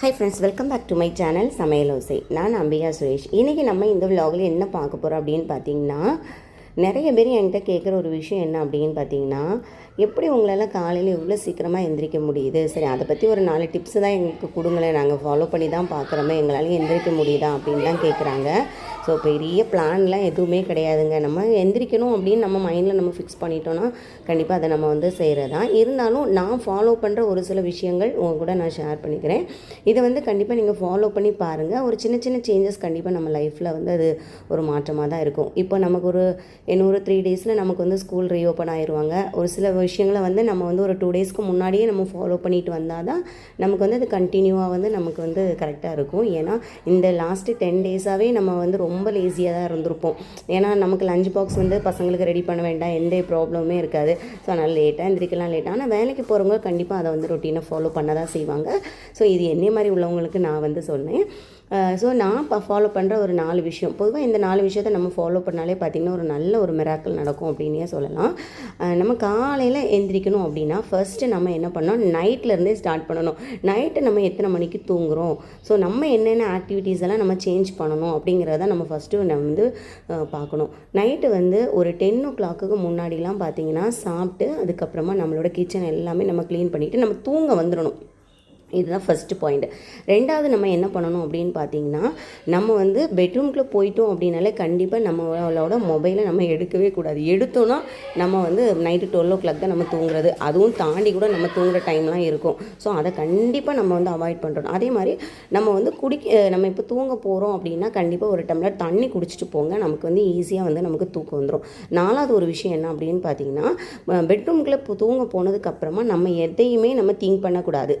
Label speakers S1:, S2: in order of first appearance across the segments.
S1: Hi friends welcome back to my channel Samayal Osai நான் அம்பிகா சுரேஷ். இன்றைக்கி நம்ம இந்த விலாகில் என்ன பார்க்க போகிறோம் அப்படின்னு பார்த்தீங்கன்னா நிறைய பேர் என்கிட்ட கேட்குற ஒரு விஷயம் என்ன அப்படின்னு பார்த்தீங்கன்னா எப்படி உங்களால் காலையில் இவ்வளோ சீக்கிரமாக எந்திரிக்க முடியுது? சரி அதை பற்றி ஒரு நாலு டிப்ஸ் தான் எங்களுக்கு கொடுங்களேன். நாங்கள் ஃபாலோ பண்ணி தான் பார்க்குறோமே. எங்களால் எந்திரிக்க முடியுதா அப்படின்லாம் கேட்குறாங்க ஸோ பெரிய பிளான்லாம் எதுவுமே கிடையாதுங்க. நம்ம எந்திரிக்கணும் அப்படின்னு நம்ம மைண்டில் நம்ம ஃபிக்ஸ் பண்ணிட்டோன்னா கண்டிப்பாக அதை நம்ம வந்து செய்கிறது தான் இருந்தாலும் நான் ஃபாலோ பண்ணுற ஒரு சில விஷயங்கள் உங்கள் கூட நான் ஷேர் பண்ணிக்கிறேன். இதை வந்து கண்டிப்பாக நீங்கள் ஃபாலோ பண்ணி பாருங்கள் ஒரு சின்ன சின்ன சேஞ்சஸ் கண்டிப்பாக நம்ம லைஃப்பில் வந்து அது ஒரு மாற்றமாக தான் இருக்கும். இப்போ நமக்கு ஒரு இன்னொரு த்ரீ டேஸில் நமக்கு வந்து ஸ்கூல் ரீஓப்பன் ஆயிடுவாங்க ஒரு சில விஷயங்களை வந்து நம்ம வந்து ஒரு டூ டேஸ்க்கு முன்னாடியே நம்ம ஃபாலோ பண்ணிட்டு வந்தால் தான் நமக்கு வந்து அது கண்டினியூவாக வந்து நமக்கு வந்து கரெக்டாக இருக்கும். ஏன்னா இந்த லாஸ்ட்டு டென் டேஸாகவே நம்ம வந்து ரொம்ப ரொம்ப லேசியாக தான் இருந்திருப்போம். ஏன்னா நமக்கு லஞ்ச் பாக்ஸ் வந்து பசங்களுக்கு ரெடி பண்ண வேண்டாம் எந்த ப்ராப்ளமுமே இருக்காது. ஸோ அதனால் லேட்டாக எந்திரிக்கலாம் லேட்டாக ஆனால் வேலைக்கு போகிறவங்க கண்டிப்பாக அதை வந்து ரொட்டீனை ஃபாலோ பண்ண தான் செய்வாங்க. ஸோ இது என்ன மாதிரி உள்ளவங்களுக்கு நான் வந்து சொன்னேன் ஸோ நான் இப்போ ஃபாலோ பண்ணுற ஒரு நாலு விஷயம். பொதுவாக இந்த நாலு விஷயத்தை நம்ம ஃபாலோ பண்ணாலே பார்த்திங்கன்னா ஒரு நல்ல ஒரு மிராக்கள் நடக்கும் அப்படின்னே சொல்லலாம். நம்ம காலையில் எந்திரிக்கணும் அப்படின்னா ஃபர்ஸ்ட்டு நம்ம என்ன பண்ணோம் நைட்லேருந்தே ஸ்டார்ட் பண்ணணும். நைட்டு நம்ம எத்தனை மணிக்கு தூங்குறோம்? ஸோ நம்ம என்னென்ன ஆக்டிவிட்டீஸ் எல்லாம் நம்ம சேஞ்ச் பண்ணணும் அப்படிங்கிறத நம்ம ஃபஸ்ட்டு நம்ம வந்து பார்க்கணும். நைட்டு வந்து ஒரு டென் ஓ கிளாக்குக்கு முன்னாடிலாம் பார்த்தீங்கன்னா சாப்பிட்டு அதுக்கப்புறமா நம்மளோட கிச்சன் எல்லாமே நம்ம க்ளீன் பண்ணிவிட்டு நம்ம தூங்க வந்துடணும் இதுதான் ஃபஸ்ட்டு பாயிண்ட் ரெண்டாவது நம்ம என்ன பண்ணணும் அப்படின்னு பார்த்தீங்கன்னா நம்ம வந்து பெட்ரூம்குள்ளே போயிட்டோம் அப்படின்னாலே கண்டிப்பாக நம்மளோட மொபைலை நம்ம எடுக்கவே கூடாது. எடுத்தோன்னா நம்ம வந்து நைட்டு டுவெல் ஓ கிளாக் தான் நம்ம தூங்குறது. அதுவும் தாண்டி கூட நம்ம தூங்குற டைம்லாம் இருக்கும். ஸோ அதை கண்டிப்பாக நம்ம வந்து அவாய்ட் பண்ணுறோம் அதே மாதிரி நம்ம வந்து குடிக்க நம்ம இப்போ தூங்க போகிறோம் அப்படின்னா கண்டிப்பாக ஒரு டம்ளர் தண்ணி குடிச்சிட்டு போங்க. நமக்கு வந்து ஈஸியாக வந்து நமக்கு தூக்கம் வந்துடும் நாலாவது ஒரு விஷயம் என்ன அப்படின்னு பார்த்தீங்கன்னா பெட்ரூம்குள்ளே தூங்க போனதுக்கப்புறமா நம்ம எதையுமே நம்ம திங்க் பண்ணக்கூடாது.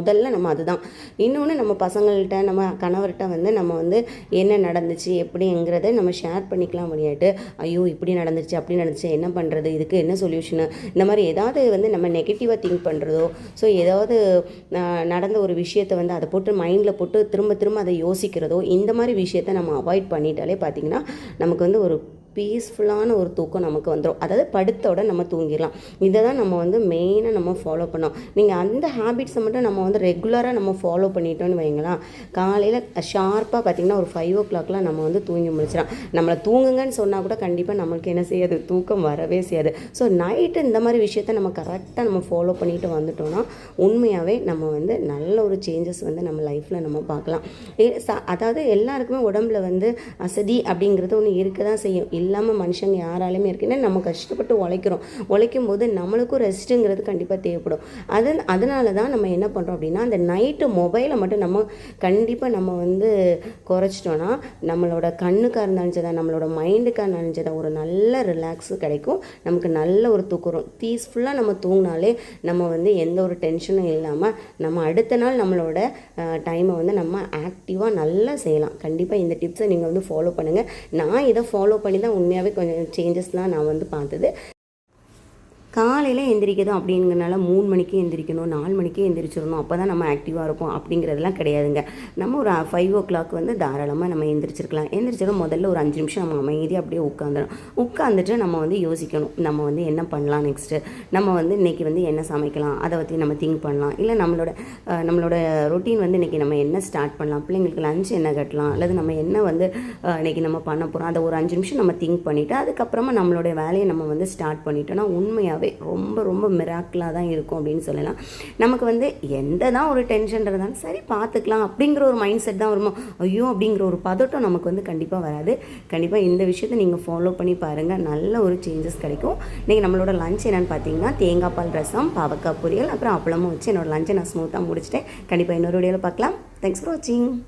S1: முதல்ல நம்ம அதுதான். இன்னொன்று நம்ம பசங்கள்கிட்ட நம்ம கணவர்கிட்ட வந்து நம்ம வந்து என்ன நடந்துச்சு எப்படிங்கிறத நம்ம ஷேர் பண்ணிக்கலாம் முடியாட்டு ஐயோ இப்படி நடந்துச்சு அப்படி நடந்துச்சு என்ன பண்ணுறது இதுக்கு என்ன சொல்யூஷனு இந்த மாதிரி ஏதாவது வந்து நம்ம நெகட்டிவாக திங்க் பண்ணுறதோ ஸோ ஏதாவது நடந்த ஒரு விஷயத்தை வந்து அதை போட்டு மைண்டில் போட்டு திரும்ப திரும்ப அதை யோசிக்கிறதோ இந்த மாதிரி விஷயத்தை நம்ம அவாய்ட் பண்ணிட்டாலே பார்த்திங்கன்னா நமக்கு வந்து ஒரு பீஸ்ஃபுல்லான ஒரு தூக்கம் நமக்கு வந்துடும் அதாவது படுத்தோட நம்ம தூங்கிடலாம். இதை தான் நம்ம வந்து மெயினாக நம்ம ஃபாலோ பண்ணோம். நீங்கள் அந்த ஹேபிட்ஸை மட்டும் நம்ம வந்து ரெகுலராக நம்ம ஃபாலோ பண்ணிட்டோம்னு வைங்களேன் காலையில் ஷார்ப்பாக பார்த்திங்கன்னா ஒரு ஃபைவ் ஓ கிளாக்லாம் நம்ம வந்து தூங்கி முடிச்சிடலாம் நம்மளை தூங்குங்கன்னு சொன்னால் கூட கண்டிப்பாக நம்மளுக்கு என்ன செய்யாது? தூக்கம் வரவே செய்யாது. ஸோ நைட்டு இந்த மாதிரி விஷயத்த நம்ம கரெக்டாக நம்ம ஃபாலோ பண்ணிட்டு வந்துட்டோம்னா உண்மையாகவே நம்ம வந்து நல்ல ஒரு சேஞ்சஸ் வந்து நம்ம லைஃப்பில் நம்ம பார்க்கலாம். ஏ- அதாவது எல்லாருக்குமே உடம்புல வந்து அசதி அப்படிங்கிறது ஒன்று இருக்க தான் செய்யும். இல்லாமல் மனுஷங்க யாராலுமே இருக்குன்னா நம்ம கஷ்டப்பட்டு உழைக்கிறோம். உழைக்கும் போது நம்மளுக்கும் ரெஸ்ட்டுங்கிறது கண்டிப்பாக தேவைப்படும். அது அதனால தான் நம்ம என்ன பண்ணுறோம் அப்படின்னா அந்த நைட்டு மொபைலை மட்டும் நம்ம கண்டிப்பாக நம்ம வந்து குறைச்சிட்டோன்னா நம்மளோட கண்ணுக்காக இருந்தாலும் சரி நம்மளோட மைண்டுக்காக இருந்தாலும் சரி ஒரு நல்ல ரிலாக்ஸு கிடைக்கும். நமக்கு நல்ல ஒரு தூக்குறோம் பீஸ்ஃபுல்லாக நம்ம தூங்கினாலே நம்ம வந்து எந்த ஒரு டென்ஷனும் இல்லாமல் நம்ம அடுத்த நாள் நம்மளோட டைமை வந்து நம்ம ஆக்டிவாக நல்லா செய்யலாம். கண்டிப்பாக இந்த டிப்ஸை நீங்கள் வந்து ஃபாலோ பண்ணுங்கள் நான் இதை ஃபாலோ பண்ணி தான் உண்மையாகவே கொஞ்சம் சேஞ்சஸ்லாம் நான் வந்து பார்த்தது. காலையில் எந்திரிக்கதும் அப்படிங்கிறனால மூணு மணிக்கு எந்திரிக்கணும் நாலு மணிக்கு எந்திரிச்சிடணும். அப்போ தான் நம்ம ஆக்டிவாக இருப்போம் அப்படிங்கிறதெல்லாம் கிடையாதுங்க. நம்ம ஒரு ஃபைவ் ஓ கிளாக் வந்து தாராளமாக நம்ம எந்திரிச்சிருக்கலாம். எந்திரிச்சதும் முதல்ல ஒரு அஞ்சு நிமிஷம் நம்ம அமைதியாக அப்படியே உட்காந்துடும் உட்காந்துட்டு நம்ம வந்து யோசிக்கணும். நம்ம வந்து என்ன பண்ணலாம் நெக்ஸ்ட்டு நம்ம வந்து இன்றைக்கி வந்து என்ன சமைக்கலாம்? அதை பற்றி நம்ம திங்க் பண்ணலாம். இல்லை நம்மளோட நம்மளோட ரொட்டீன் வந்து இன்றைக்கி நம்ம என்ன ஸ்டார்ட் பண்ணலாம்? பிள்ளைங்களுக்கு லஞ்ச் என்ன கட்டலாம்? அல்லது நம்ம என்ன வந்து இன்றைக்கி இன்னைக்கு நம்ம பண்ண போகிறோம் அதை ஒரு அஞ்சு நிமிஷம் நம்ம திங்க் பண்ணிவிட்டு அதுக்கப்புறமா நம்மளுடைய வேலையை நம்ம வந்து ஸ்டார்ட் பண்ணிட்டோம்னா உண்மையாகவே ரொம்ப ரொம்ப மிராக்கிளாக தான் இருக்கும் அப்படின்னு சொல்லலாம். நமக்கு வந்து எந்த தான் ஒரு டென்ஷன் இருந்தாலும் சரி பார்த்துக்கலாம் அப்படிங்கிற ஒரு மைண்ட் செட் தான் வருமோ ஐயோ அப்படிங்கிற ஒரு பதட்டம் நமக்கு வந்து கண்டிப்பாக வராது. கண்டிப்பாக இந்த விஷயத்தை நீங்கள் ஃபாலோ பண்ணி பாருங்கள் நல்ல ஒரு சேஞ்சஸ் கிடைக்கும். நீங்கள் நம்மளோட லஞ்ச் என்னென்னு பார்த்தீங்கன்னா தேங்காய் பால் ரசம் பாவக்காய் பொரியல் அப்புறம் அப்பளமும் வச்சு என்னோடய லஞ்சை நான் ஸ்மூத்தாக முடிச்சிட்டேன். கண்டிப்பாக இன்னொரு வீடியோவில் பார்க்கலாம். தேங்க்ஸ் ஃபார் வாட்சிங்